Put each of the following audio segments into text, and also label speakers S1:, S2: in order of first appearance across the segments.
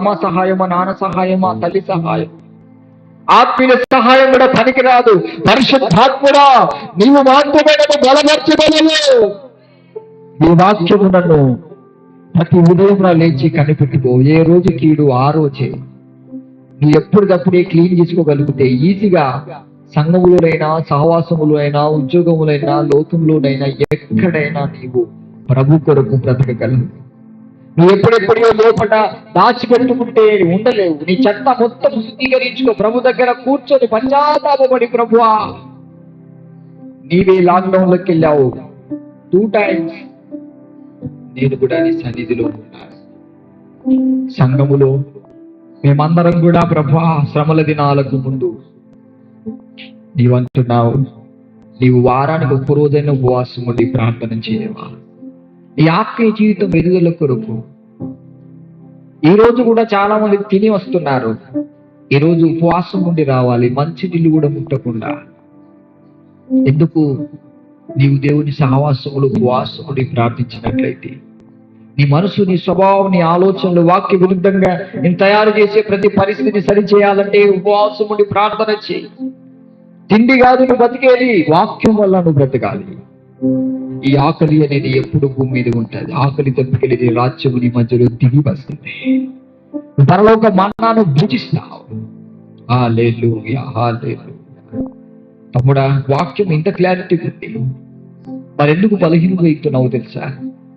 S1: అమ్మ సహాయమా నాన్న సహాయమా తల్లి సహాయం ఆత్మీయ సహాయం కూడా పనికిరాదు పరిశుద్ధాత్ముడా నీవు మాత్రమే నన్ను బలపరచగలవు వాక్యము నన్ను ప్రతి ఉదయం లేచి కనిపెట్టుకో. ఏ రోజు కీడు ఆ రోజే. నువ్వు ఎప్పటికప్పుడే క్లీన్ చేసుకోగలిగితే ఈజీగా సంఘములోనైనా సహవాసములైనా ఉద్యోగములైనా లోకంలోనైనా ఎక్కడైనా నీవు ప్రభు కొరకు బ్రతకగలవు. నువ్వు ఎప్పుడెప్పుడో లోపల దాచిపెట్టుకుంటే ఉండలేవు. నీ చెత్త మొత్తం శుద్ధీకరించుకో. ప్రభు దగ్గర కూర్చొని పశ్చాత్తాపడి ప్రభువా నీవే లాక్డౌన్లోకి వెళ్ళావు. టూ టైమ్స్ నేను కూడా నీ సన్నిధిలో ఉన్నాను సంఘములో మేమందరం కూడా ప్రభా శ్రమల దినాలకు ముందు నీవంటున్నావు. నీవు వారానికి ఒక్క రోజైన ఉపవాసం ఉండి ప్రార్థన చేయవా? ఈ ఆత్మీయ జీవితం ఎదుగుదల కొరకు. ఈ రోజు కూడా చాలా మంది తిని వస్తున్నారు. ఈ రోజు ఉపవాసం ఉండి రావాలి మంచి నీళ్ళు కూడా ముట్టకుండా. ఎందుకు? నీవు దేవుని సహవాసములు ఉపవాసముడి ప్రార్థించినట్లయితే. నీ మనసు నీ స్వభావం నీ ఆలోచనలు వాక్య విరుద్ధంగా నేను తయారు చేసే ప్రతి పరిస్థితిని సరిచేయాలంటే ఉపవాసముడి ప్రార్థన చేయి. తిండి కాదు నువ్వు బతికేది. వాక్యం వల్ల నువ్వు బ్రతకాలి. ఈ ఆకలి అనేది ఎప్పుడు భూమి మీద ఉంటుంది. ఆకలి తప్పికెళ్ళి రాజ్యముని మధ్యలో దిగి వస్తుంది. పరలోక మన్నాను భుజిస్తావు ఆ లేదు ఆ తమ్ముడా వాక్యం ఇంత క్లారిటీ ఉంది. మరి ఎందుకు ఎక్కుతున్నావు తెలుసా?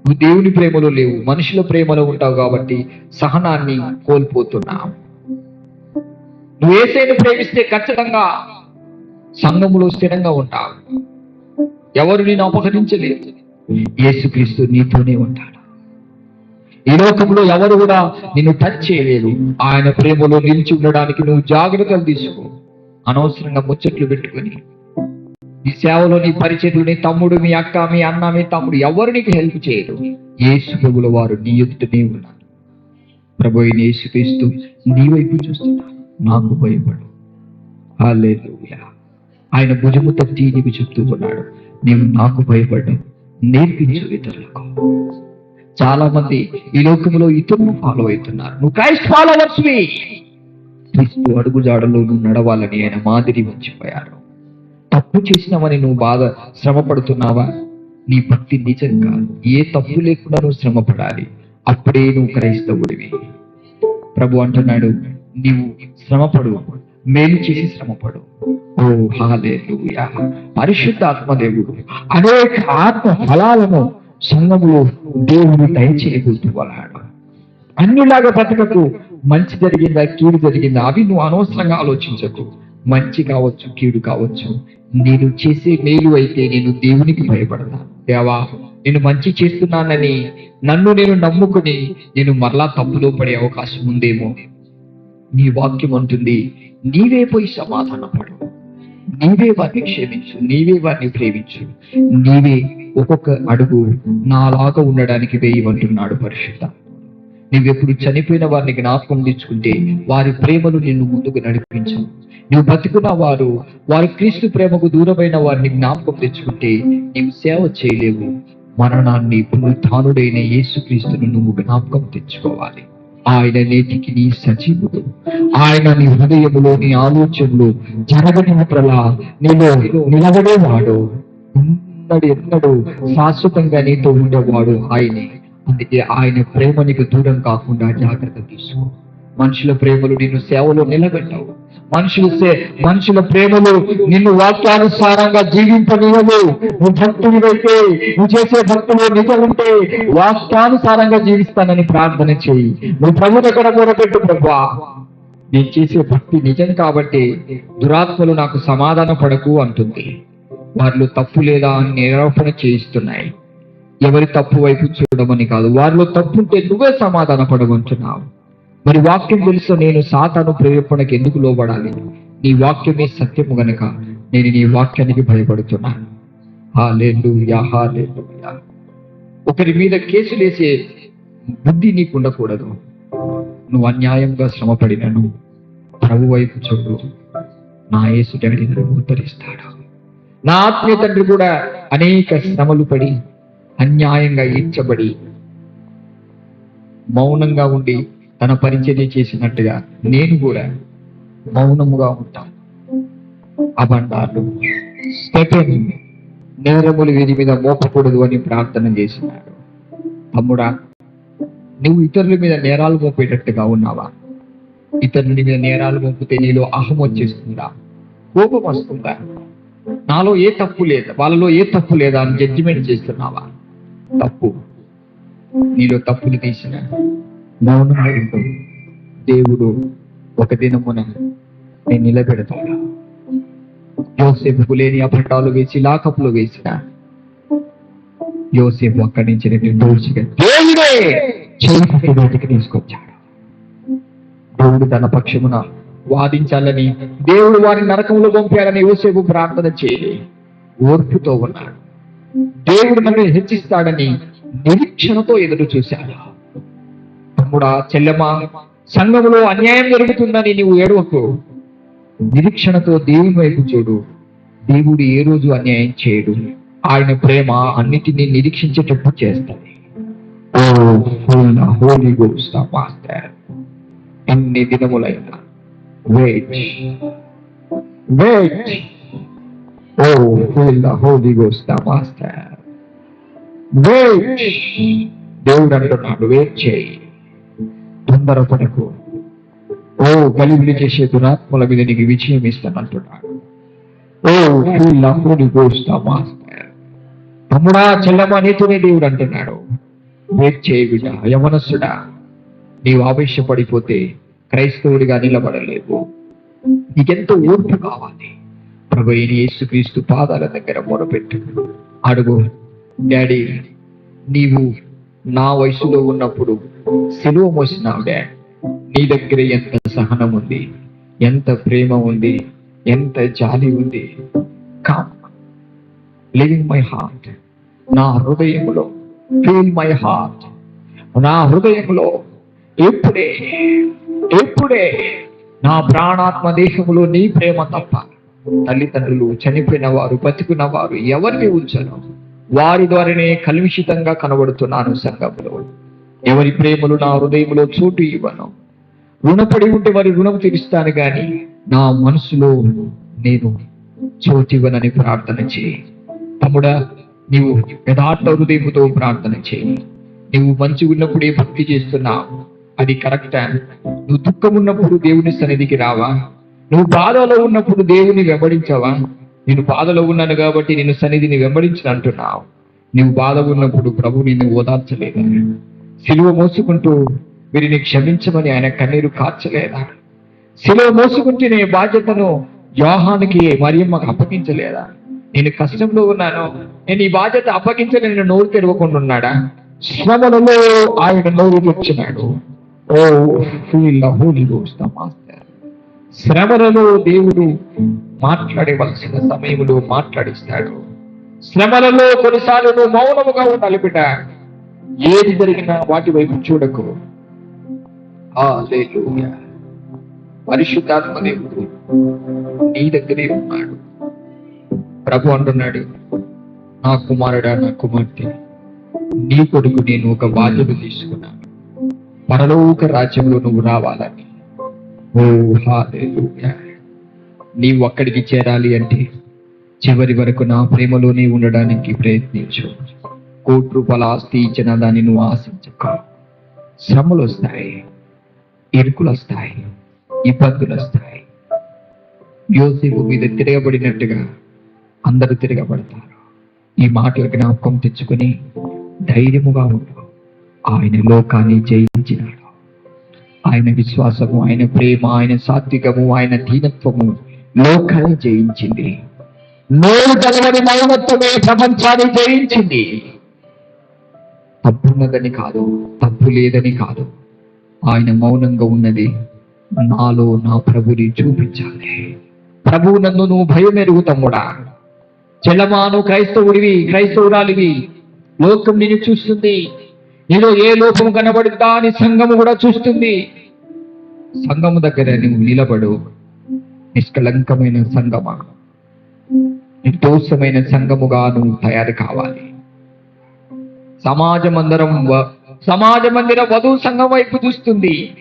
S1: నువ్వు దేవుని ప్రేమలో లేవు మనుషుల ప్రేమలో ఉంటావు కాబట్టి సహనాన్ని కోల్పోతున్నావు. నువ్వు ఏసైని ప్రేమిస్తే ఖచ్చితంగా సంఘములో స్థిరంగా ఉంటావు. ఎవరు నేను అపహరించలేదు. యేసుక్రీస్తు నీతోనే ఉంటాడు. ఈ లోకంలో ఎవరు కూడా నిన్ను టచ్ చేయలేరు. ఆయన ప్రేమలో నిలిచి ఉండడానికి నువ్వు జాగ్రత్తలు తీసుకో. అనవసరంగా ముచ్చట్లు పెట్టుకొని. నీ సేవలో నీ పరిచయలు నీ తమ్ముడు మీ అక్క మీ అన్న మీ తమ్ముడు ఎవరు నీకు హెల్ప్ చేయరు. యేసు ప్రభుల వారు నీ ఎదుటనే ఉన్నారు. ప్రభు ఏసుక్రీస్తు యేసుక్రీస్తు నీ వైపు చూస్తున్నాడు. నాకు భయపడు. హల్లెలూయా. ఆయన భుజము తట్టి నీకు చెప్తూ ఉన్నాడు. నీవు నాకు భయపడ్డం నేర్పించు ఇతరులకు. చాలా మంది ఈ లోకంలో ఇతరులు ఫాలో అవుతున్నారు. నువ్వు క్రైస్ట్ ఫాలోవర్స్ క్రీస్తు అడుగుజాడలో నువ్వు నడవాలని ఆయన మాదిరి వచ్చిపోయారు తప్పు చేసినావని నువ్వు బాగా శ్రమ పడుతున్నావా నీ భక్తి నిజం కాదు. ఏ తప్పు లేకుండా నువ్వు శ్రమ పడాలి అప్పుడే నువ్వు క్రైస్తవుడివి. ప్రభు అంటున్నాడు నీవు శ్రమపడు. మేలు చేసి శ్రమపడు. ఓ హాలేలుయా పరిశుద్ధ ఆత్మదేవుడు అనేక ఆత్మ ఫలాలను సంఘములో దేవుడు దయచేయగలుగుతూ దయచేయగలుగుతున్నాడు. అన్నిలాగా బ్రతకకు మంచి జరిగిందా కీడు జరిగిందా? అవి నువ్వు అనవసరంగా ఆలోచించకు. మంచి కావచ్చు కీడు కావచ్చు. నేను చేసే మేలు అయితే నేను దేవునికి భయపడతాను దేవా నేను మంచి చేస్తున్నానని నన్ను నేను నమ్ముకుని నేను మరలా తప్పులో పడే అవకాశం ఉందేమో. నీ వాక్యం అంటుంది నీవే పోయి సమాధానపడు. నీవే వారిని క్షమించు నీవే వారిని ప్రేమించు. నీవే ఒక్కొక్క అడుగు నాలాగా ఉండడానికి వేయమంటున్నాడు పరిశుద్ధ. నువ్వెప్పుడు చనిపోయిన వారిని జ్ఞాపకం తెచ్చుకుంటే వారి ప్రేమను నిన్ను ముందుకు నడిపించు. నువ్వు బతుకున్న వారు వారి క్రీస్తు ప్రేమకు దూరమైన వారిని జ్ఞాపకం తెచ్చుకుంటే నీవు సేవ చేయలేవు. మరణాన్ని పునరుద్ధానుడైన యేసుక్రీస్తును నువ్వు జ్ఞాపకం తెచ్చుకోవాలి. ఆయన నేటికి నీ సజీవుడు. ఆయన నీ హృదయములో నీ ఆలోచనలు జరగని ప్రలా నీలో నిలబడేవాడు ఎన్నడు ఎన్నడు శాశ్వతంగా నీతో ఉండేవాడు ఆయనే. అందుకే ఆయన ప్రేమ నీకు దూరం కాకుండా జాగ్రత్త తీసుకో. మనుషుల ప్రేమలు నేను సేవలో నిలబెట్టావు. మనుషులు మనుషుల ప్రేమలు నిన్ను వాక్యానుసారంగా జీవింపనివ్వవు. నువ్వు భక్తుడివైతే నువ్వు చేసే భక్తులు నిజముంటే వాక్యానుసారంగా జీవిస్తానని ప్రార్థన చేయి. నువ్వు ప్రభు ఎక్కడ కూడబెట్టు ప్రభా. నేను చేసే భక్తి నిజం కాబట్టి దురాత్మలు నాకు సమాధాన పడకు అంటుంది. వారిలో తప్పు లేదా అని నిరూపణ చేయిస్తున్నాయి. ఎవరి తప్పు వైపు చూడమని కాదు వారిలో తప్పు ఉంటే నువ్వే సమాధాన పడమంటున్నావు. మరి వాక్యం తెలుసు నేను సాతాను ప్రేరేపణకు ఎందుకు లోబడాలి? నీ వాక్యమే సత్యము గనక నేను నీ వాక్యానికి భయపడుతున్నాను ఒకరి మీద కేసు వేసే బుద్ధి నీకు ఉండకూడదు. నువ్వు అన్యాయంగా శ్రమపడినను ప్రభు వైపు చూడు. నా యేసు డాడీ ఉద్ధరిస్తాడు. నా ఆత్మీయ తండ్రి కూడా అనేక శ్రమలు పడి అన్యాయంగా ఈడ్చబడి మౌనంగా ఉండి తన పరిచర్య చేసినట్టుగా నేను కూడా మౌనముగా ఉంటాను. అబండాలు నేరములు వీరి మీద మోపకూడదు అని ప్రార్థన చేసినాడు. తమ్ముడా నువ్వు ఇతరుల మీద నేరాలు మోపేటట్టుగా ఉన్నావా? ఇతరుల మీద నేరాలు మోపితే నీలో అహం వచ్చేస్తుందా? కోపం వస్తుందా? నాలో ఏ తప్పు లేదా? వాళ్ళలో ఏ తప్పు లేదా అని జడ్జిమెంట్ చేస్తున్నావా? తప్పు. నీలో తప్పులు తీసిన మౌనంగా ఉండు దేవుడు ఒక దినమున నేను నిలబెడతాడు యోసేపు లేని అపటాలు వేసి లాకపులు వేసిన యోసేపు అక్కడి నుంచి నేను దోచిగా దేవుడే! బయటికి తీసుకొచ్చాడు. దేవుడు తన పక్షమున వాదించాలని దేవుడు వారిని నరకంలో పంపాడని యోసేపు ప్రార్థన చేయలి ఓర్పుతో ఉన్నాడు. దేవుడు నన్ను హెచ్చిస్తాడని నిరీక్షణతో ఎదురు చూశాడు. తమ్ముడా చెల్లెమా సంఘములో అన్యాయం జరుగుతుందని నీవు ఏడవకు. నిరీక్షణతో దేవుని వైపు చూడు. దేవుడు ఏ రోజు అన్యాయం చేయడు. ఆయన ప్రేమ అన్నిటినీ నిరీక్షించేటట్టు చేస్తుంది హోలీ మాస్టర్. ఎన్ని దినములైనా wait. Wait. O fill Holy Ghost master. Wait. దేవుడు అంటున్నాడు వెయిట్ చేయి. తొందరపడకు ఓ గలిబిలి చేసే దురాత్మల మీద నీకు విజయం ఇస్తానంటున్నాడు ఓ ఫీల్ ద గోస్తామా తమ్ముడా చెల్లమా నీతోనే దేవుడు అంటున్నాడు. వెయిట్ చేయి బిడ్డ యమనస్సుడా నీవు ఆవేశపడిపోతే క్రైస్తవుడిగా నిలబడలేవు. నీకెంతో ఓర్పు కావాలి. ప్రభు యేసుక్రీస్తు పాదాల దగ్గర మొరపెట్టు. అడుగు డాడీ నీవు నా వయసులో ఉన్నప్పుడు సిలువ మోసినావు డాడ్ నీ దగ్గర ఎంత సహనం ఉంది ఎంత ప్రేమ ఉంది ఎంత జాలి ఉంది. కమ్ లివింగ్ మై హార్ట్ నా హృదయంలో ఫీల్ మై హార్ట్ నా హృదయంలో ఎప్పుడే ఎప్పుడే నా ప్రాణాత్మ దేశంలో నీ ప్రేమ తప్ప తల్లిదండ్రులు చనిపోయిన వారు బతికున్న వారు ఎవరిని ఉంచను? వారి ద్వారానే కలుషితంగా కనబడుతున్నాను సంఘంలో ఎవరి ప్రేమలు నా హృదయంలో చోటు ఇవ్వను. రుణపడి ఉంటే వారి రుణం తీరుస్తాను గాని నా మనసులో నేను చోటు ఇవ్వనని ప్రార్థన చేయి. తమ్ముడా నీవు యథార్థ హృదయముతో ప్రార్థన చేయి. నువ్వు మంచి ఉన్నప్పుడే భక్తి చేస్తున్నావు. అది కరెక్టా నువ్వు దుఃఖం ఉన్నప్పుడు దేవుని సన్నిధికి రావా. నువ్వు బాధలో ఉన్నప్పుడు దేవుని వెంబడించవా. నేను బాధలో ఉన్నాను కాబట్టి నేను సన్నిధిని వెంబడించిన అంటున్నావు. నువ్వు బాధ ఉన్నప్పుడు ప్రభు నిన్ను ఓదార్చలేదా. సిలువ మోసుకుంటూ వీరిని క్షమించమని ఆయన కన్నీరు కార్చలేదా? సిలువ మోసుకుంటే నీ బాధ్యతను యోహానికి మరియమ్మకు అప్పగించలేదా? నేను కష్టంలో ఉన్నాను. నేను ఈ బాధ్యత అప్పగించని నేను నోరు తెరవకుండా ఉన్నాడా? శ్రమలలో ఆయన నోరు తెచ్చినాడు o fill holy the master. శ్రమలలో దేవుడు మాట్లాడవలసిన సమయంలో మాట్లాడిస్తాడు. శ్రమలలో కొన్నిసార్లు నువ్వు మౌనముగా ఉండాలి బిడ్డ ఏది జరిగినా వాటి వైపు చూడకు. పరిశుద్ధాత్మ దేవుడు నీ దగ్గరే ఉన్నాడు. ప్రభు అంటున్నాడు నా కుమారుడా నా కుమార్తె నీ కొడుకు నేను ఒక బాధ్యత తీసుకున్నాను. పరలోక రాజ్యంలో నువ్వు రావాలని. నీవు అక్కడికి చేరాలి అంటే చివరి వరకు నా ప్రేమలోనే ఉండడానికి ప్రయత్నించు. కోటి రూపాయల ఆస్తి ఇచ్చిన దాన్ని నువ్వు ఆశించక. శ్రమలు వస్తాయి ఇరుకులు వస్తాయి ఇబ్బందులు వస్తాయి. యోసేపు మీద తిరగబడినట్టుగా అందరూ తిరగబడతారు. ఈ మాటల జ్ఞాపకం తెచ్చుకుని ధైర్యముగా ఉండు. ఆయన లోకాన్ని జయించినాడు. ఆయన విశ్వాసము ఆయన ప్రేమ ఆయన సాత్వికము ఆయన దీనత్వము లోకాన్ని జయించింది. నోరు కలవని మౌనత్వమే ప్రపంచాన్ని జయించింది. తప్పున్నదని కాదు తప్పు లేదని కాదు. ఆయన మౌనంగా ఉన్నది నాలో నా ప్రభుని చూపించాలి. ప్రభువు నన్ను నువ్వు భయం ఎరుగు తమ్ముడా. చెల్లమాను క్రైస్తవుడివి క్రైస్తవురాలివి లోకం నిన్ను చూస్తుంది. నీలో ఏ లోపం కనబడుతా అని సంఘము కూడా చూస్తుంది. సంఘము దగ్గర నువ్వు నిలబడు. నిష్కళంకమైన సంఘమా. నిర్దోషమైన సంఘముగా నువ్వు తయారు కావాలి. సమాజ మందిరం సమాజ మందిర వధువు సంఘం వైపు చూస్తుంది.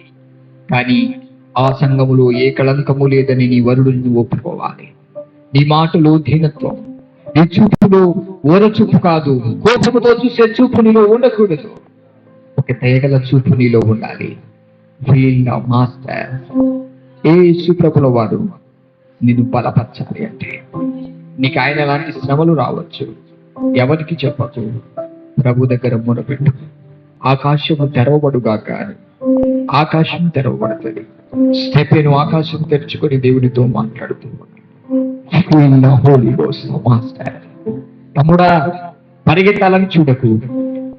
S1: కానీ ఆ సంఘములో ఏ కళంకము లేదని నీ వరుడు నువ్వు ఒప్పుకోవాలి. నీ మాటలో దీనత్వం నీ చూపులో ఓర చూపు కాదు. కోపముతో చూసే చూపు నీలో ఉండకూడదు. ఒక తేగల చూపు నీలో ఉండాలి. ఫీల్ మాస్టర్ ఏ సుప్రభుల వారు నిన్ను బలపరచాలి అంటే నీకు ఆయన లాంటి శ్రమలు రావచ్చు. ఎవరికి చెప్పకు ప్రభు దగ్గర మునపెట్టు ఆకాశము తెరవబడుగాక ఆకాశం తెరవబడుతుంది. స్టెపెను ఆకాశం తెరుచుకొని దేవునితో మాట్లాడుతూ మాస్టర్. తమ్ముడా పరిగెత్తాలని చూడకు.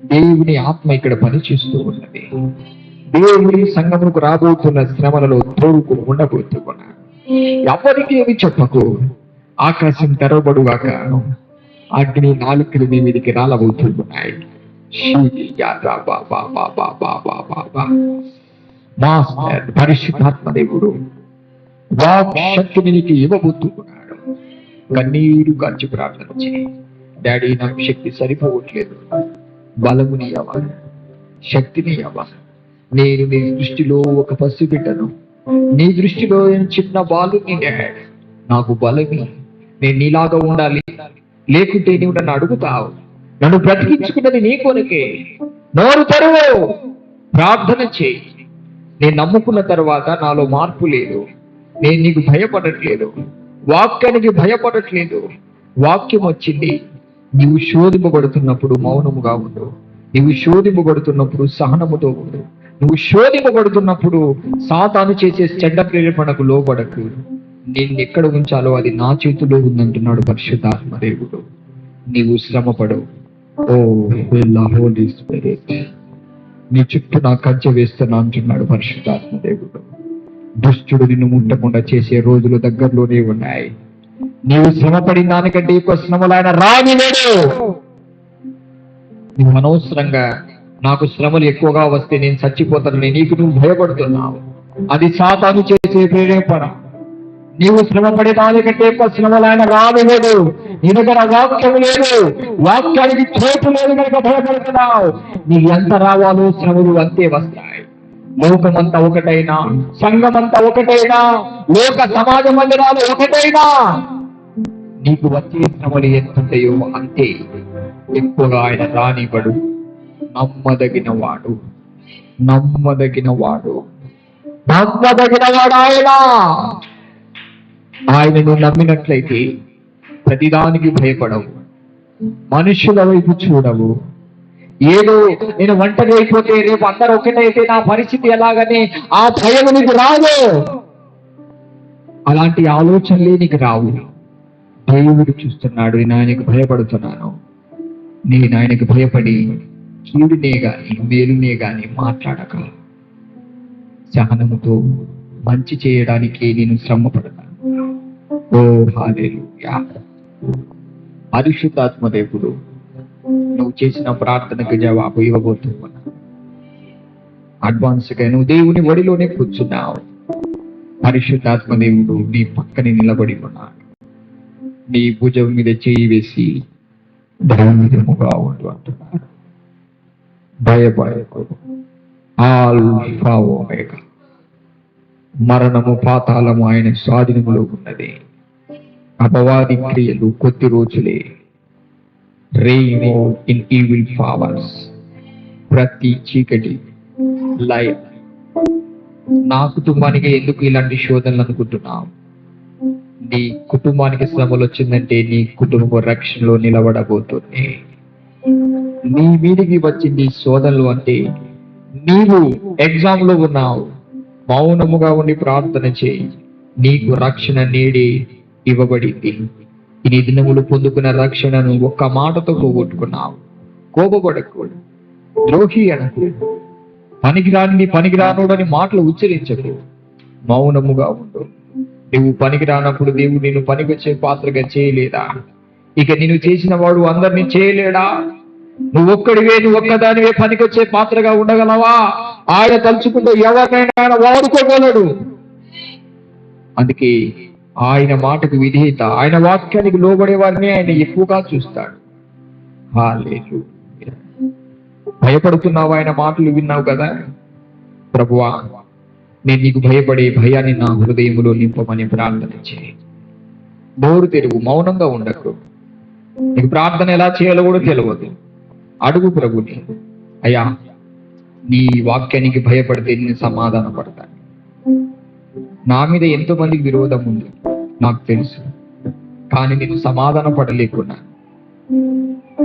S1: దేవుని ఆత్మ ఇక్కడ పనిచేస్తూ ఉన్నది. దేవుని సంఘముకు రాబోతున్న శ్రమలలో తోడుకు ఉండబోతున్నా ఎవరికి ఏమి చెప్పకు? ఆకాశం తెరవబడుగాక అగ్ని నాలుకలు మీ మీదకి రాలబోతున్నాయి. మాస్టర్ పరిశుద్ధాత్మ దేవుడు వాక్ శక్తిని ఇవ్వబోతున్నాడు కన్నీరు కాల్చి ప్రార్థన చేయి. డాడీ నాకు శక్తి సరిపోవట్లేదు. బలమునియవా శక్తినియవా శక్తిని అవ్వ నేను నీ దృష్టిలో ఒక పసి బిడ్డను నీ దృష్టిలో నేను చిన్న బాలుని నాకు బలమి. నేను నీలాగా ఉండాలి. లేకుంటే నీవు నన్ను అడుగుతావు. నన్ను బ్రతికించుకున్నది నీ కొనకే నోరు తెరువు. ప్రార్థన చేయి. నేను నమ్ముకున్న తర్వాత నాలో మార్పు లేదు. నేను నీకు భయపడట్లేదు. వాక్యానికి భయపడట్లేదు. వాక్యం వచ్చింది. నీవు శోధింపబడుతున్నప్పుడు మౌనముగా ఉండు. నీవు శోధింపబడుతున్నప్పుడు సహనముతో ఉండు. నువ్వు శోధింపబడుతున్నప్పుడు సాతాను చేసే చెడ్డ ప్రేరేపణకు లోబడకు. నేను ఎక్కడ ఉంచాలో అది నా చేతిలో ఉందంటున్నాడు పరిశుద్ధాత్మ దేవుడు. నీవు శ్రమపడు ఓ హోలీ స్పిరిట్. నీ చుట్టూ నా కంచె వేస్తున్నా అంటున్నాడు పరిశుద్ధాత్మ దేవుడు. దుష్టుడు నిన్ను ముట్టకుండా చేసే రోజులు దగ్గరలోనే ఉన్నాయి. నీవు శ్రమపడిన దానికంటే ఎక్కువ శ్రమలు ఆయన రాని లేడు నువ్వు అనవసరంగా నాకు శ్రమలు ఎక్కువగా వస్తే నేను చచ్చిపోతానని నీకు నువ్వు భయపడుతున్నావు. అది సాతాను చేసే ప్రేరేపణ. నీవు శ్రమ పడే దానికంటే ఎక్కువ శ్రమలు ఆయన రానివ్వడు నీ దగ్గర వాక్యం లేదు. వాక్యానికి చోటు లేదు కనుక భయపడుతున్నావు. నీ ఎంత రావాలో శ్రమలు అంతే వస్తాయి. లోకమంతా ఒకటైనా సంఘమంతా ఒకటైనా లోక సమాజ మందిరాలు ఒకటైనా నీకు వచ్చే శ్రమలు ఎంతుంటాయో అంతే ఎక్కువగా ఆయన రానివ్వడు. నమ్మదగిన వాడు నమ్మదగిన వాడు నమ్మదగిన వాడు ఆయన. ఆయనను నమ్మినట్లయితే ప్రతిదానికి భయపడవు. మనుషుల వైపు చూడవు. ఏదో నేను ఒంటరి అయిపోతే రేపు అందరూ ఒకటైతే నా పరిస్థితి ఎలాగని ఆ భయం నీకు రాదు. అలాంటి ఆలోచనలే నీకు రావు. దేవుడు చూస్తున్నాడు నేను ఆయనకు భయపడుతున్నాను. నేను ఆయనకు భయపడి కీడునే గాని మేలునే గాని మాట్లాడక. సహనముతో మంచి చేయడానికి నేను శ్రమ పడతాను ఓ హాలేలు పరిశుద్ధాత్మ దేవుడు నువ్వు చేసిన ప్రార్థనకు జవాబు ఇవ్వబోతున్నా అడ్వాన్స్గా నువ్వు దేవుని ఒడిలోనే కూర్చున్నావు. పరిశుద్ధాత్మ దేవుడు నీ పక్కనే నిలబడి ఉన్నాడు. నీ భుజం మీద చేయి వేసి ధైర్యముగా ఉండు అంటున్నారు. భయపడకు ఆల్ఫా ఓమేగా మరణము పాతాళము ఆయన స్వాధీనములో ఉన్నది. అపవాది క్రియలు కొద్ది రోజులే. రెయిన్ ఇన్ ఈవిల్ పవర్స్ ప్రతి చీకటి లైఫ్ నా కుటుంబానికి ఎందుకు ఇలాంటి శోధనలు అనుకుంటున్నాం నీ కుటుంబానికి శ్రమలు వచ్చిందంటే నీ కుటుంబ రక్షణలో నిలబడబోతుంది. నీ మీదికి వచ్చింది శోధనలు అంటే నీవు ఎగ్జామ్లో ఉన్నావు. మౌనముగా ఉండి ప్రార్థన చేయి. నీకు రక్షణ నేడి ఇవ్వబడింది. ఈ దినములు పొందుకున్న రక్షణను ఒక్క మాటతో పోగొట్టుకున్నావు. కోపపడకూడదు. ద్రోహి అనకు పనికిరాని పనికిరానుడని మాటలు ఉచ్చరించకు. మౌనముగా ఉండు. నువ్వు పనికి రానప్పుడు దేవుడు నిన్ను పనికొచ్చే పాత్రగా చేయలేదా? ఇక నిన్ను చేసిన వాడు అందరినీ చేయలేడా? నువ్వు ఒక్కడివే నువ్వు ఒక్కదానివే పనికొచ్చే పాత్రగా ఉండగలవా? ఆయన తలుచుకుంటే ఎవరినైనా ఆయన వాడుకోగలడు. అందుకే ఆయన మాటకు విధేయత ఆయన వాక్యానికి లోబడే వారిని ఆయన ఎక్కువగా చూస్తాడు. లేదు భయపడుతున్నావు? ఆయన మాటలు విన్నావు కదా? ప్రభువా నేను నీకు భయపడే భయాన్ని నా హృదయంలో నింపమని ప్రార్థన చేయి. బోరు తెరువు మౌనంగా ఉండకు. నీకు ప్రార్థన ఎలా చేయాలో కూడా తెలియదు అడుగు ప్రభుని అయ్యా నీ వాక్యానికి భయపడితే నేను సమాధాన పడతాను. నా మీద ఎంతో మందికి విరోధం ఉంది నాకు తెలుసు. కానీ నేను సమాధాన పడలేకున్నా.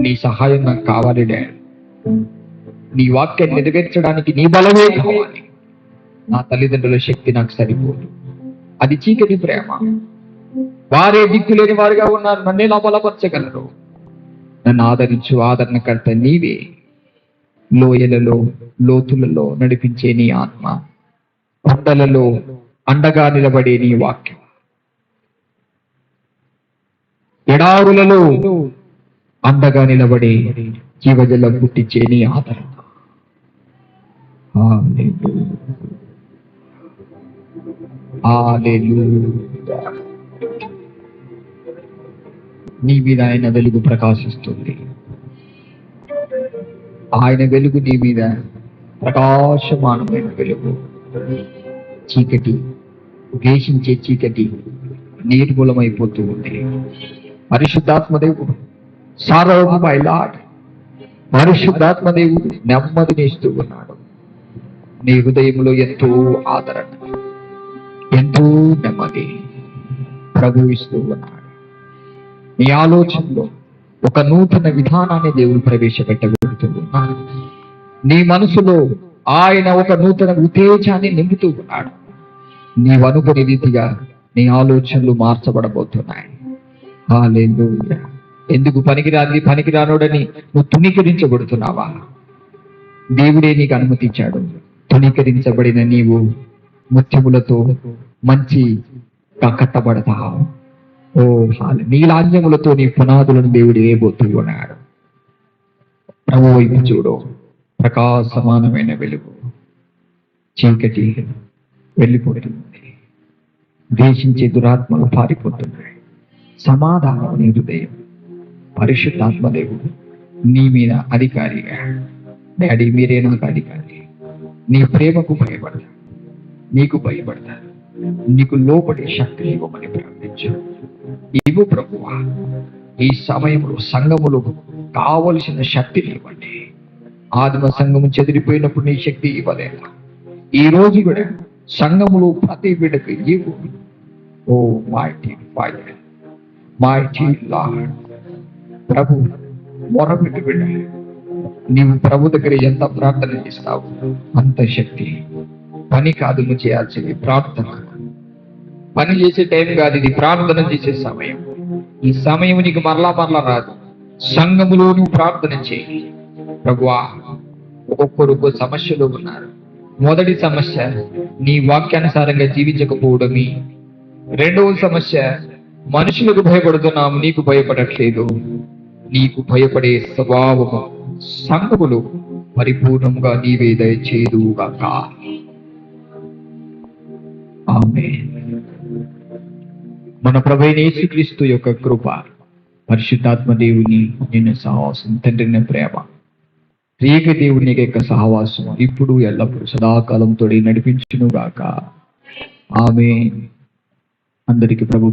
S1: నీ సహాయం నాకు కావాలి డాడ్. నీ వాక్యాన్ని నెరవేర్చడానికి నీ బలమే కావాలి. నా తల్లిదండ్రుల శక్తి నాకు సరిపోదు. అది చీకటి ప్రేమ. వారే దిక్కులేని వారుగా ఉన్నారు. నన్ను లోపలపరచగలరు. నన్ను ఆదరించు ఆదరణకర్త నీవే. లోయలలో లోతులలో నడిపించే నీ ఆత్మ. కొండలలో అండగా నిలబడే నీ వాక్యం. ఎడారులలో అండగా నిలబడే జీవజలం పుట్టించే నీ ఆదరణ. నీ మీద ఆయన వెలుగు ప్రకాశిస్తుంది. ఆయన వెలుగు నీ మీద ప్రకాశమానమైన వెలుగు. చీకటి ద్వేషించే చీకటి నిర్మూలమైపోతూ ఉంది. పరిశుద్ధాత్మదేవుడు సార్వభౌమ లాడ్ పరిశుద్ధాత్మదేవుడు నెమ్మదిని నెమ్మదినిస్తూ ఉన్నాడు. నీ హృదయంలో ఎంతో ఆదరణ. నెమ్మది ప్రభు ఇస్తూ ఉన్నాడు నీ ఆలోచనలో ఒక నూతన విధానాన్ని దేవుడు ప్రవేశపెట్టబడుతూ ఉన్నాడు నీ మనసులో ఆయన ఒక నూతన ఉత్తేజాన్ని నింపుతూ ఉన్నాడు. నీవు అనుకునే రీతిగా నీ ఆలోచనలు మార్చబడబోతున్నాయి. ఎందుకు పనికిరాంది పనికిరానోడని నువ్వు తుణీకరించబడుతున్నావా? దేవుడే నీకు అనుమతించాడు. తుణీకరించబడిన నీవు ముత్యములతో మంచి కట్టబడతావు ఓ హాలి నీలాంజములతో నీ పునాదులను దేవుడు వేయబోతూ ఉన్నాడు ప్రభు వైపు చూడు. ప్రకాశమానమైన వెలుగు. చీకటి వెళ్ళిపోతుంది ద్వేషించే దురాత్మలు పారిపోతున్నాయి. సమాధానం నీ హృదయం పరిశుద్ధాత్మదేవుడు నీ మీద అధికారిగా. డాడీ మీరే నాకు అధికారి. నీ ప్రేమకు భయపడతారు. నీకు భయపడతారు. నీకు లోపడే శక్తి ఇవ్వమని ప్రార్థించు ఇవ్వు ప్రభువా ఈ సమయంలో సంఘములు కావలసిన శక్తిని ఇవ్వండి. ఆదిమ సంఘము చెదిరిపోయినప్పుడు నీ శక్తి ఇవ్వలేదు ఈ రోజు కూడా సంఘములు ప్రతి బిడ్డకు ఇవ్వు. O mighty fire mighty Lord ప్రభు మొరపెట్టు బిడ్డ. నీవు ప్రభు దగ్గర ఎంత ప్రార్థన చేస్తావు అంత శక్తి పని కాదు చేయాల్సింది ప్రార్థన. పని చేసే టైం కాదు ఇది ప్రార్థన చేసే సమయం. ఈ సమయం నీకు మరలా మరలా రాదు. సంఘములో నువ్వు ప్రార్థన చేయి. ప్రభువా ఒక్కొక్కరు ఒక్కో ఉన్నారు. మొదటి సమస్య నీ వాక్యానుసారంగా జీవించకపోవడమే. రెండవ సమస్య మనుషులకు భయపడుతున్నాము నీకు భయపడట్లేదు. నీకు భయపడే స్వభావము సంఘములు పరిపూర్ణంగా నీవే దయచేదుగాక ఆమె మన ప్రభైన యేసుక్రీస్తు యొక్క కృప పరిశుద్ధాత్మ దేవుని నిన్న సహవాసం తండ్రిన ప్రేమ రేగ దేవుని యొక్క సహవాసం ఇప్పుడు ఎల్లప్పుడూ సదాకాలం తోడి నడిపించును గాక. ఆమె అందరికి ప్రభు